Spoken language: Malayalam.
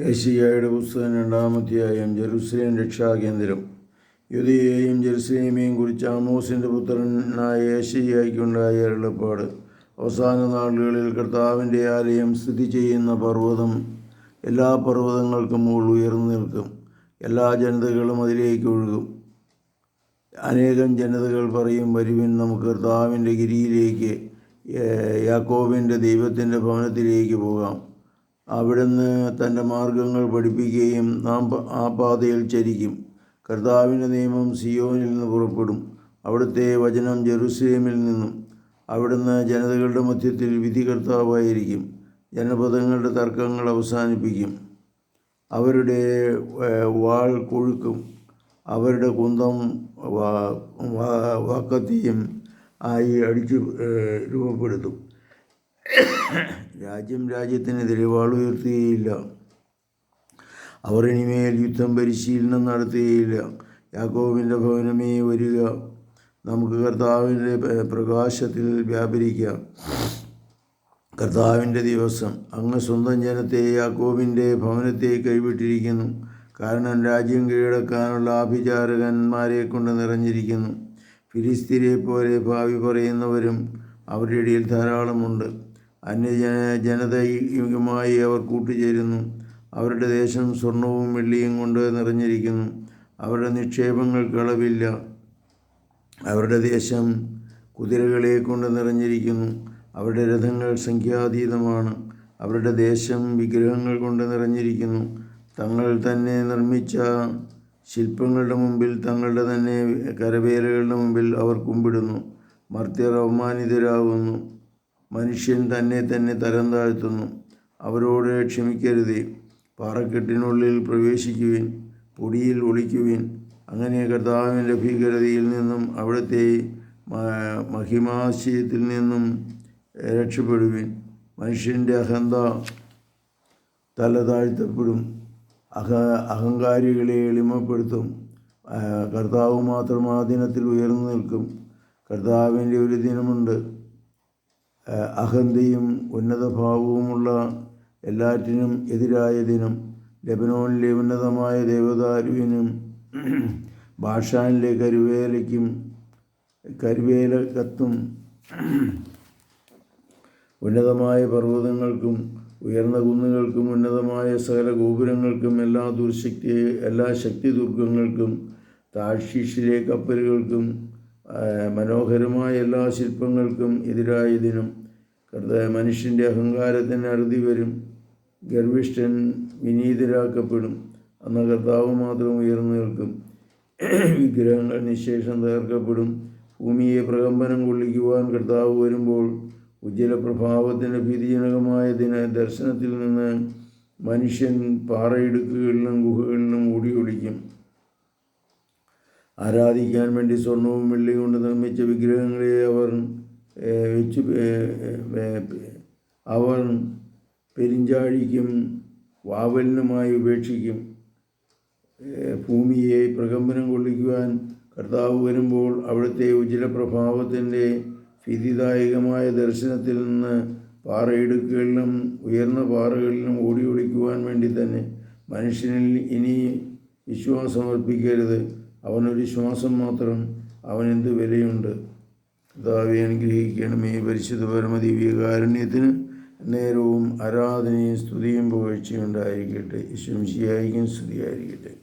ഏഷ്യായുടെ പുസ്തകം രണ്ടാമധ്യായം ജെറുസലേം രക്ഷാകേന്ദ്രം. യുദ്ധയെയും ജെറുസലേമെയും കുറിച്ച് ആമോസിന്റെ പുത്രനായ ഏഷ്യയ്ക്കുണ്ടായ എളുപ്പാട് അവസാന നാളുകളിൽ കർത്താവിന്റെ ആലയം സ്ഥിതി ചെയ്യുന്ന പർവതം എല്ലാ പർവതങ്ങൾക്കും മുകളിൽ ഉയർന്നു നിൽക്കും. എല്ലാ ജനതകളും അതിലേക്ക് ഒഴുകും. അനേകം ജനതകൾ പറയും വരുവിൻ നമുക്ക് കർത്താവിന്റെ ഗിരിയിലേക്ക് യാക്കോബിന്റെ ദൈവത്തിന്റെ ഭവനത്തിലേക്ക് പോകാം. അവിടുന്ന് തന്റെ മാർഗങ്ങൾ പഠിപ്പിക്കുകയും നാം ആ പാതയിൽ ചരിക്കും. കർത്താവിന്റെ നിയമം സിയോനിൽ നിന്ന് പുറപ്പെടും. അവിടുത്തെ വചനം ജെറുസലേമിൽ നിന്നും. അവിടുന്ന് ജനതകളുടെ മധ്യത്തിൽ വിധി കർത്താവായിരിക്കും ജനപദങ്ങളുടെ തർക്കങ്ങൾ അവസാനിപ്പിക്കും. അവരുടെ വാൾ കൊഴുക്കും. അവരുടെ കുന്തം വാക്കത്തിയും ആയി അടിച്ചു രൂപപ്പെടുത്തും. രാജ്യം രാജ്യത്തിനെതിരെ വാളുയർത്തുകയില്ല അവർ ഇനിമേൽ യുദ്ധം പരിശീലനം നടത്തുകയില്ല. യാക്കോബിന്റെ ഭവനമേ വരിക. നമുക്ക് കർത്താവിന്റെ പ്രകാശത്തിൽ വ്യാപരിക്കാം. കർത്താവിന്റെ ദിവസം അങ്ങ് സ്വന്തം ജനത്തെ യാക്കോബിന്റെ ഭവനത്തെ കൈവിട്ടിരിക്കുന്നു. കാരണം രാജ്യം കീഴടക്കാനുള്ള ആഭിചാരകന്മാരെ കൊണ്ട് നിറഞ്ഞിരിക്കുന്നു. ഫിലിസ്തീനെ പോലെ ഭാവി പറയുന്നവരും അവരുടെ ഇടയിൽ ധാരാളമുണ്ട്. അന്യജന ജനതയുമായി അവർ കൂട്ടുചേരുന്നു. അവരുടെ ദേശം സ്വർണവും വെള്ളിയും കൊണ്ട് നിറഞ്ഞിരിക്കുന്നു. അവരുടെ നിക്ഷേപങ്ങൾക്ക് അളവില്ല. അവരുടെ ദേശം കുതിരകളെ കൊണ്ട് നിറഞ്ഞിരിക്കുന്നു. അവരുടെ രഥങ്ങൾ സംഖ്യാതീതമാണ്. അവരുടെ ദേശം വിഗ്രഹങ്ങൾ കൊണ്ട് നിറഞ്ഞിരിക്കുന്നു. തങ്ങൾ തന്നെ നിർമ്മിച്ച ശില്പങ്ങളുടെ മുമ്പിൽ തങ്ങളുടെ തന്നെ കരവേലകളുടെ മുമ്പിൽ അവർ കുമ്പിടുന്നു. മർത്യർ അവമാനിതരാകുന്നു മനുഷ്യൻ തന്നെ തന്നെ തരം താഴ്ത്തുന്നു. അവരോട് ക്ഷമിക്കരുതേ. പാറക്കെട്ടിനുള്ളിൽ പ്രവേശിക്കുവിൻ പൊടിയിൽ ഒളിക്കുവിൻ. അങ്ങനെ കർത്താവിന്റെ ഭീകരതയിൽ നിന്നും അവിടുത്തെ മഹിമാശയത്തിൽ നിന്നും രക്ഷപ്പെടുവിൻ. മനുഷ്യന്റെ അഹന്ത തല താഴ്ത്തപ്പെടും. അഹ അഹങ്കാരികളെ എളിമപ്പെടുത്തും. കർത്താവ് മാത്രം ആ ദിനത്തിൽ ഉയർന്നു നിൽക്കും. കർത്താവിന്റെ ഒരു ദിനമുണ്ട്. അഹന്തയും ഉന്നതഭാവവുമുള്ള എല്ലാറ്റിനും എതിരായ ദിനം ലബനോനിലെ ഉന്നതമായ ദേവദാരുവിനും ഭാഷാനിലെ കരുവേലയ്ക്കും കരുവേല കത്തും ഉന്നതമായ പർവതങ്ങൾക്കും ഉയർന്ന കുന്നുകൾക്കും ഉന്നതമായ സകല ഗോപുരങ്ങൾക്കും എല്ലാ ദുർശക്തി എല്ലാ ശക്തി ദുർഗങ്ങൾക്കും താഴ്ഷീഷിലെ കപ്പലുകൾക്കും മനോഹരമായ എല്ലാ ശില്പങ്ങൾക്കും എതിരായതിനും കർത്ത മനുഷ്യന്റെ അഹങ്കാരത്തിന് അറുതി വരും. ഗർഭിഷ്ഠൻ വിനീതരാക്കപ്പെടും. അന്ന് കർത്താവ് മാത്രം ഉയർന്നു നിൽക്കും. വിഗ്രഹങ്ങൾ നിശേഷം തകർക്കപ്പെടും. ഭൂമിയെ പ്രകമ്പനം കൊള്ളിക്കുവാൻ കർത്താവ് വരുമ്പോൾ ഉജ്ജ്വല പ്രഭാവത്തിന്റെ ഭീതിജനകമായ ദിന ദർശനത്തിൽ നിന്ന് മനുഷ്യൻ പാറയിടുക്കുകളിലും ഗുഹകളിലും ഓടി ഒളിക്കും ആരാധിക്കാൻ വേണ്ടി സ്വർണവും വെള്ളിയും കൊണ്ട് നിർമ്മിച്ച വിഗ്രഹങ്ങളെ അവർ വെച്ച് അവർ പെരിഞ്ചാഴിക്കും വാവലിനുമായി ഉപേക്ഷിക്കും. ഭൂമിയെ പ്രകമ്പനം കൊള്ളിക്കുവാൻ കർത്താവ് വരുമ്പോൾ അവിടുത്തെ ഉജ്ജ്വല പ്രഭാവത്തിന്റെ ഭീതിദായകമായ ദർശനത്തിൽ നിന്ന് പാറയിടുക്കുകളിലും ഉയർന്ന പാറകളിലും ഓടി വേണ്ടി തന്നെ മനുഷ്യനിൽ ഇനി വിശ്വാസം അർപ്പിക്കരുത് അവനൊരു ശ്വാസം മാത്രം അവനെന്ത് വിലയുണ്ട്? കർത്താവെ അനുഗ്രഹിക്കണമേ. പരിശുദ്ധ പരമദിവ്യകാരുണ്യത്തിന് നേരവും ആരാധനയും സ്തുതിയും പുകഴ്ചയും ഉണ്ടായിരിക്കട്ടെ. ശംശിയായിരിക്കും സ്തുതിയായിരിക്കട്ടെ.